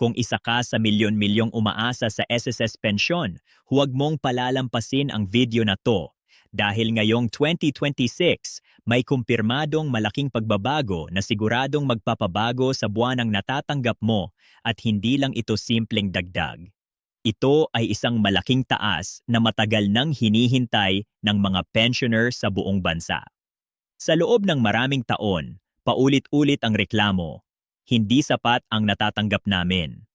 Kung isa ka sa milyon-milyong umaasa sa SSS pensyon, huwag mong palalampasin ang video na to. Dahil ngayong 2026, may kumpirmadong malaking pagbabago na siguradong magpapabago sa buwan ang natatanggap mo at hindi lang ito simpleng dagdag. Ito ay isang malaking taas na matagal nang hinihintay ng mga pensioner sa buong bansa. Sa loob ng maraming taon, paulit-ulit ang reklamo, hindi sapat ang natatanggap namin.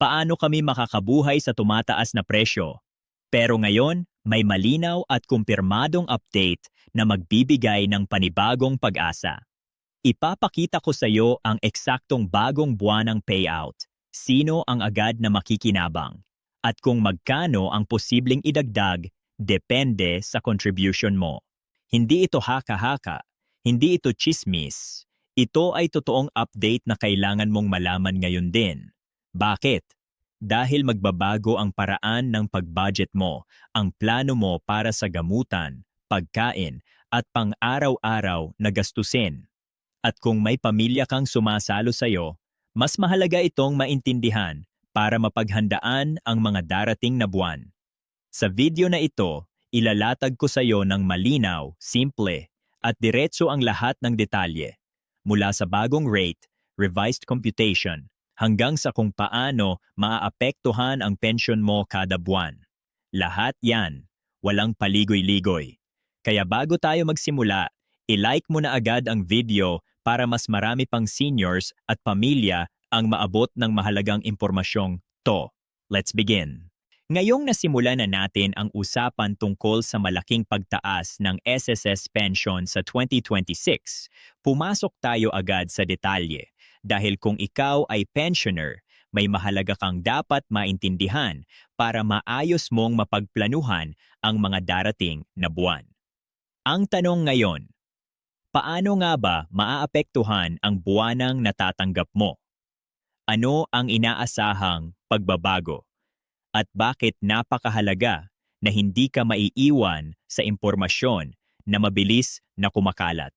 Paano kami makakabuhay sa tumataas na presyo? Pero ngayon, may malinaw at kumpirmadong update na magbibigay ng panibagong pag-asa. Ipapakita ko sa iyo ang eksaktong bagong buwanang payout, sino ang agad na makikinabang, at kung magkano ang posibleng idagdag depende sa contribution mo. Hindi ito haka-haka, hindi ito chismis. Ito ay totoong update na kailangan mong malaman ngayon din. Bakit? Dahil magbabago ang paraan ng pag-budget mo, ang plano mo para sa gamutan, pagkain, at pang-araw-araw na gastusin. At kung may pamilya kang sumasalo sa'yo, mas mahalaga itong maintindihan para mapaghandaan ang mga darating na buwan. Sa video na ito, ilalatag ko sa iyo ng malinaw, simple, at diretso ang lahat ng detalye. Mula sa bagong rate, revised computation, hanggang sa kung paano maaapektuhan ang pensyon mo kada buwan. Lahat yan, walang paligoy-ligoy. Kaya bago tayo magsimula, i-like mo na agad ang video para mas marami pang seniors at pamilya ang maabot ng mahalagang impormasyong to. Let's begin. Ngayong nasimula na natin ang usapan tungkol sa malaking pagtaas ng SSS pension sa 2026, pumasok tayo agad sa detalye dahil kung ikaw ay pensioner, may mahalaga kang dapat maintindihan para maayos mong mapagplanuhan ang mga darating na buwan. Ang tanong ngayon, paano nga ba maaapektuhan ang buwanang natatanggap mo? Ano ang inaasahang pagbabago? At bakit napakahalaga na hindi ka maiiwan sa impormasyon na mabilis na kumakalat?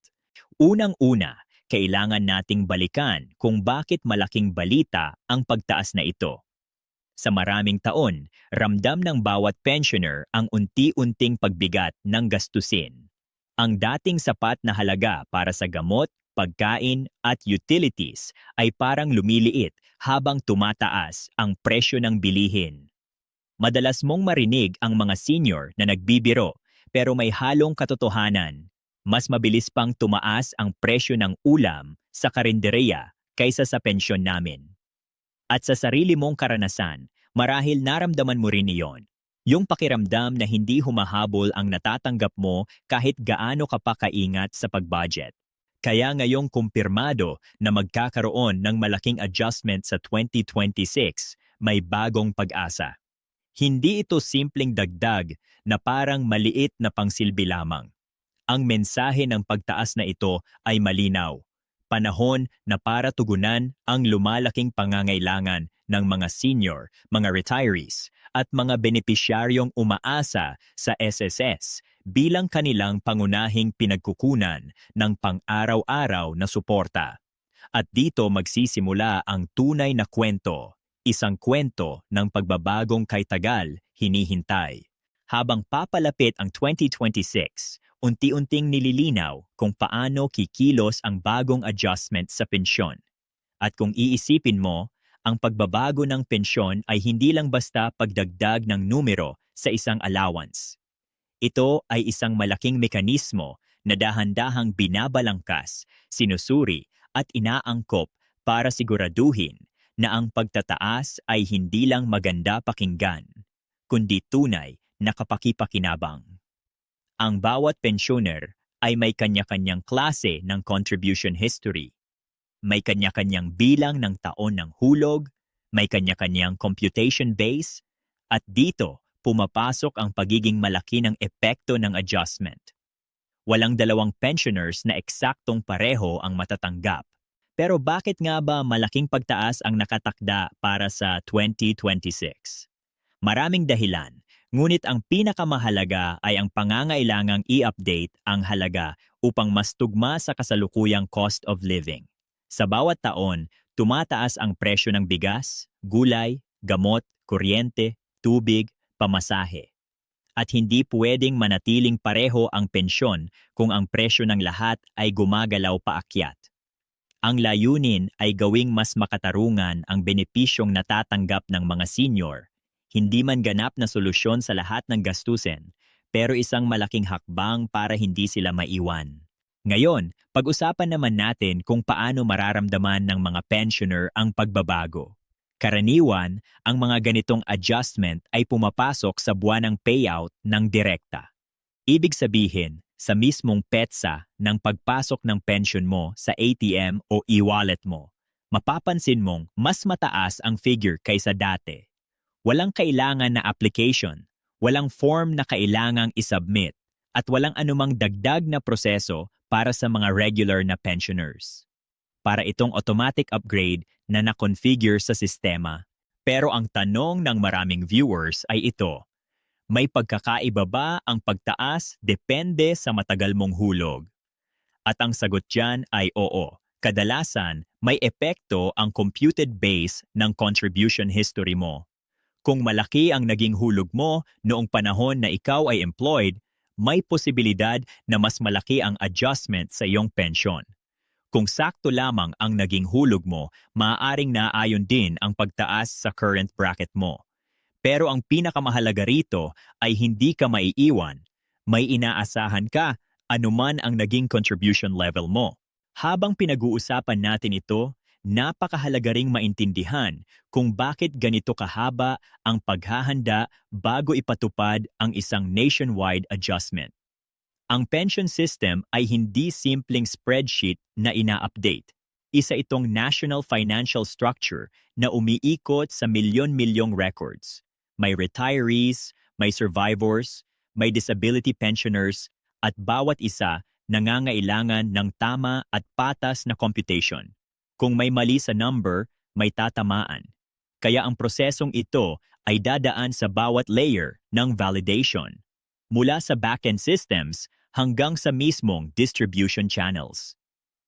Unang-una, kailangan nating balikan kung bakit malaking balita ang pagtaas na ito. Sa maraming taon, ramdam ng bawat pensioner ang unti-unting pagbigat ng gastusin. Ang dating sapat na halaga para sa gamot, pagkain at utilities ay parang lumiliit habang tumataas ang presyo ng bilihin. Madalas mong marinig ang mga senior na nagbibiro pero may halong katotohanan. Mas mabilis pang tumaas ang presyo ng ulam sa karinderya kaysa sa pensyon namin. At sa sarili mong karanasan, marahil naramdaman mo rin iyon. Yung pakiramdam na hindi humahabol ang natatanggap mo kahit gaano ka pa kaingat sa pag-budget. Kaya ngayong kumpirmado na magkakaroon ng malaking adjustment sa 2026, may bagong pag-asa. Hindi ito simpleng dagdag na parang maliit na pangsilbi lamang. Ang mensahe ng pagtaas na ito ay malinaw. Panahon na para tugunan ang lumalaking pangangailangan ng mga senior, mga retirees, at mga benepisyaryong umaasa sa SSS bilang kanilang pangunahing pinagkukunan ng pang-araw-araw na suporta. At dito magsisimula ang tunay na kwento, isang kwento ng pagbabagong kay tagal hinihintay. Habang papalapit ang 2026, unti-unting nililinaw kung paano kikilos ang bagong adjustment sa pensyon. At kung iisipin mo, ang pagbabago ng pensyon ay hindi lang basta pagdagdag ng numero sa isang allowance. Ito ay isang malaking mekanismo na dahan-dahang binabalangkas, sinusuri at inaangkop para siguraduhin na ang pagtataas ay hindi lang maganda pakinggan, kundi tunay na kapakipakinabang. Ang bawat pensioner ay may kanya-kanyang klase ng contribution history. May kanya-kanyang bilang ng taon ng hulog, may kanya-kanyang computation base, at dito pumapasok ang pagiging malaki ng epekto ng adjustment. Walang dalawang pensioners na eksaktong pareho ang matatanggap. Pero bakit nga ba malaking pagtaas ang nakatakda para sa 2026? Maraming dahilan, ngunit ang pinakamahalaga ay ang pangangailangang i-update ang halaga upang mas tugma sa kasalukuyang cost of living. Sa bawat taon, tumataas ang presyo ng bigas, gulay, gamot, kuryente, tubig, pamasahe. At hindi pwedeng manatiling pareho ang pensyon kung ang presyo ng lahat ay gumagalaw paakyat. Ang layunin ay gawing mas makatarungan ang benepisyong natatanggap ng mga senior, hindi man ganap na solusyon sa lahat ng gastusin, pero isang malaking hakbang para hindi sila maiwan. Ngayon, pag-usapan naman natin kung paano mararamdaman ng mga pensioner ang pagbabago. Karaniwan, ang mga ganitong adjustment ay pumapasok sa buwanang payout ng direkta. Ibig sabihin, sa mismong petsa ng pagpasok ng pension mo sa ATM o e-wallet mo, mapapansin mong mas mataas ang figure kaysa dati. Walang kailangan na application, walang form na kailangang isubmit, at walang anumang dagdag na proseso para sa mga regular na pensioners. Para itong automatic upgrade na na-configure sa sistema. Pero ang tanong ng maraming viewers ay ito, may pagkakaiba ba ang pagtaas depende sa matagal mong hulog? At ang sagot dyan ay oo. Kadalasan, may epekto ang computed base ng contribution history mo. Kung malaki ang naging hulog mo noong panahon na ikaw ay employed, may posibilidad na mas malaki ang adjustment sa iyong pensyon. Kung sakto lamang ang naging hulog mo, maaaring naayon din ang pagtaas sa current bracket mo. Pero ang pinakamahalaga rito ay hindi ka maiiwan. May inaasahan ka anuman ang naging contribution level mo. Habang pinag-uusapan natin ito, napakahalaga ring maintindihan kung bakit ganito kahaba ang paghahanda bago ipatupad ang isang nationwide adjustment. Ang pension system ay hindi simpleng spreadsheet na ina-update. Isa itong national financial structure na umiikot sa milyon-milyong records. May retirees, may survivors, may disability pensioners, at bawat isa nangangailangan ng tama at patas na computation. Kung may mali sa number, may tatamaan. Kaya ang prosesong ito ay dadaan sa bawat layer ng validation. Mula sa backend systems hanggang sa mismong distribution channels.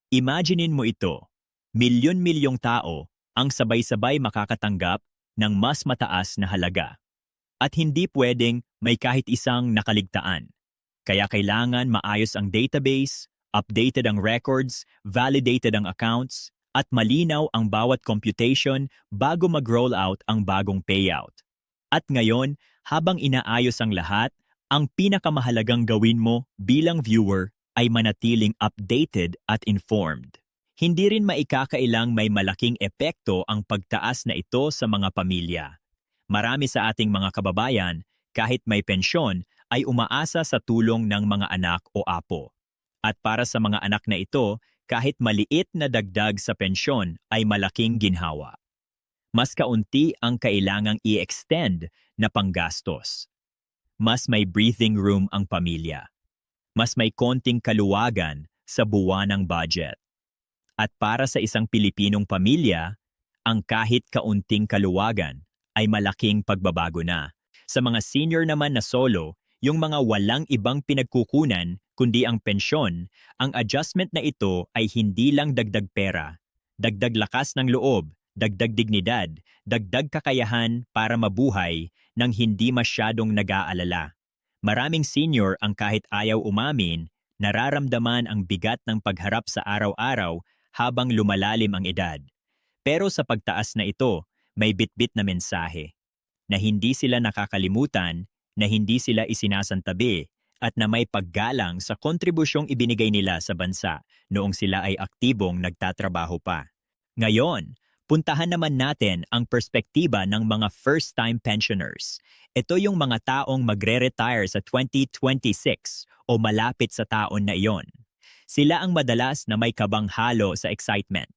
Imaginein mo ito, milyon-milyong tao ang sabay-sabay makakatanggap ng mas mataas na halaga. At hindi pwedeng may kahit isang nakaligtaan. Kaya kailangan maayos ang database, updated ang records, validated ang accounts, at malinaw ang bawat computation bago mag-roll out ang bagong payout. At ngayon, habang inaayos ang lahat, ang pinakamahalagang gawin mo bilang viewer ay manatiling updated at informed. Hindi rin maikakailang may malaking epekto ang pagtaas na ito sa mga pamilya. Marami sa ating mga kababayan, kahit may pensyon, ay umaasa sa tulong ng mga anak o apo. At para sa mga anak na ito, kahit maliit na dagdag sa pensyon ay malaking ginhawa. Mas kaunti ang kailangang i-extend na panggastos mas may breathing room ang pamilya. Mas may konting kaluwagan sa buwanang budget. At para sa isang Pilipinong pamilya, ang kahit kaunting kaluwagan ay malaking pagbabago na. Sa mga senior naman na solo, yung mga walang ibang pinagkukunan kundi ang pensyon, ang adjustment na ito ay hindi lang dagdag pera, dagdag lakas ng loob, dagdag dignidad, dagdag kakayahan para mabuhay nang hindi masyadong nag-aalala. Maraming senior ang kahit ayaw umamin, nararamdaman ang bigat ng pagharap sa araw-araw habang lumalalim ang edad. Pero sa pagtaas na ito, may bitbit na mensahe na hindi sila nakakalimutan, na hindi sila isinasantabi, at na may paggalang sa kontribusyong ibinigay nila sa bansa noong sila ay aktibong nagtatrabaho pa. Ngayon, Puntahan naman natin ang perspektiba ng mga first-time pensioners. Ito yung mga taong magre-retire sa 2026 o malapit sa taon na iyon. Sila ang madalas na may kabang halo sa excitement.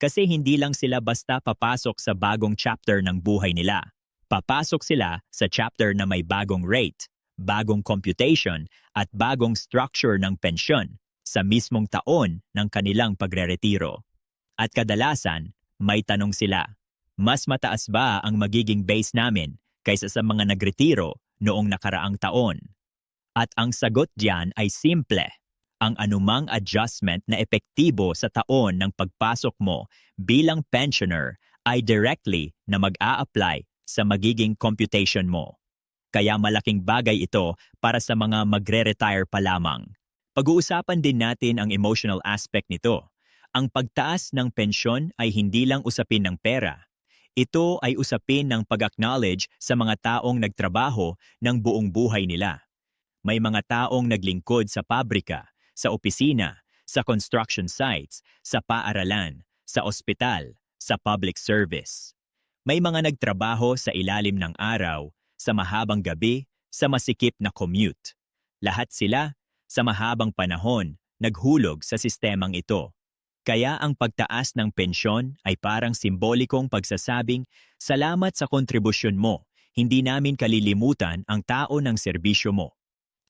Kasi hindi lang sila basta papasok sa bagong chapter ng buhay nila. Papasok sila sa chapter na may bagong rate, bagong computation at bagong structure ng pensyon sa mismong taon ng kanilang pagre-retiro. At kadalasan, may tanong sila, mas mataas ba ang magiging base namin kaysa sa mga nagretiro noong nakaraang taon? At ang sagot diyan ay simple. Ang anumang adjustment na epektibo sa taon ng pagpasok mo bilang pensioner ay directly na mag-a-apply sa magiging computation mo. Kaya malaking bagay ito para sa mga magre-retire pa lamang. Pag-uusapan din natin ang emotional aspect nito. Ang pagtaas ng pensyon ay hindi lang usapin ng pera. Ito ay usapin ng pag-acknowledge sa mga taong nagtrabaho ng buong buhay nila. May mga taong naglingkod sa pabrika, sa opisina, sa construction sites, sa paaralan, sa ospital, sa public service. May mga nagtrabaho sa ilalim ng araw, sa mahabang gabi, sa masikip na commute. Lahat sila, sa mahabang panahon, naghulog sa sistemang ito. Kaya ang pagtaas ng pensyon ay parang simbolikong pagsasabing, salamat sa kontribusyon mo, hindi namin kalilimutan ang tao ng serbisyo mo.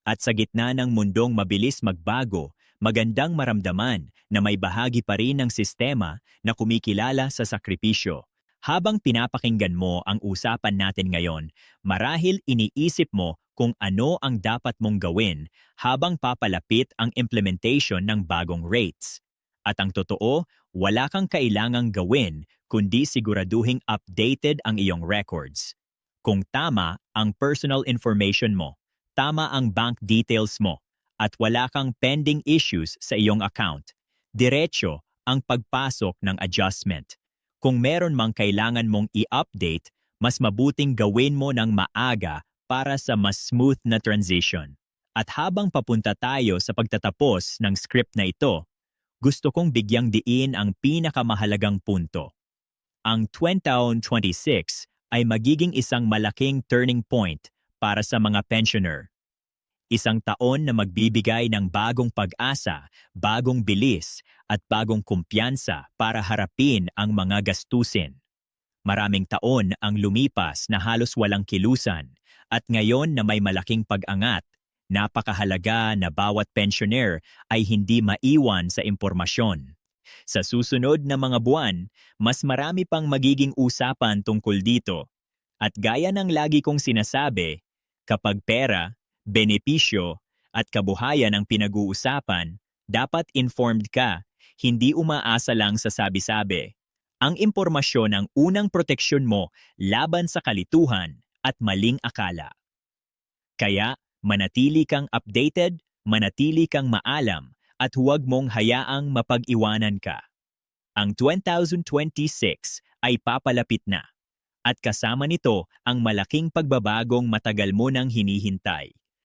At sa gitna ng mundong mabilis magbago, magandang maramdaman na may bahagi pa rin ng sistema na kumikilala sa sakripisyo. Habang pinapakinggan mo ang usapan natin ngayon, marahil iniisip mo kung ano ang dapat mong gawin habang papalapit ang implementation ng bagong rates. At ang totoo, wala kang kailangang gawin kundi siguraduhing updated ang iyong records. Kung tama ang personal information mo, tama ang bank details mo, at wala kang pending issues sa iyong account, diretso ang pagpasok ng adjustment. Kung meron mang kailangan mong i-update, mas mabuting gawin mo ng maaga para sa mas smooth na transition. At habang papunta tayo sa pagtatapos ng script na ito, gusto kong bigyang diin ang pinakamahalagang punto. Ang 2026 ay magiging isang malaking turning point para sa mga pensioner. Isang taon na magbibigay ng bagong pag-asa, bagong bilis, at bagong kumpiyansa para harapin ang mga gastusin. Maraming taon ang lumipas na halos walang kilusan at ngayon na may malaking pag-angat, napakahalaga na bawat pensioner ay hindi maiwan sa impormasyon. Sa susunod na mga buwan, mas marami pang magiging usapan tungkol dito. At gaya ng lagi kong sinasabi, kapag pera, benepisyo, at kabuhayan ang pinag-uusapan, dapat informed ka, hindi umaasa lang sa sabi-sabi. Ang impormasyon ang unang proteksyon mo laban sa kalituhan at maling akala. Kaya, manatili kang updated, manatili kang maalam, at huwag mong hayaang mapag-iwanan ka. Ang 2026 ay papalapit na, at kasama nito ang malaking pagbabagong matagal mo nang hinihintay.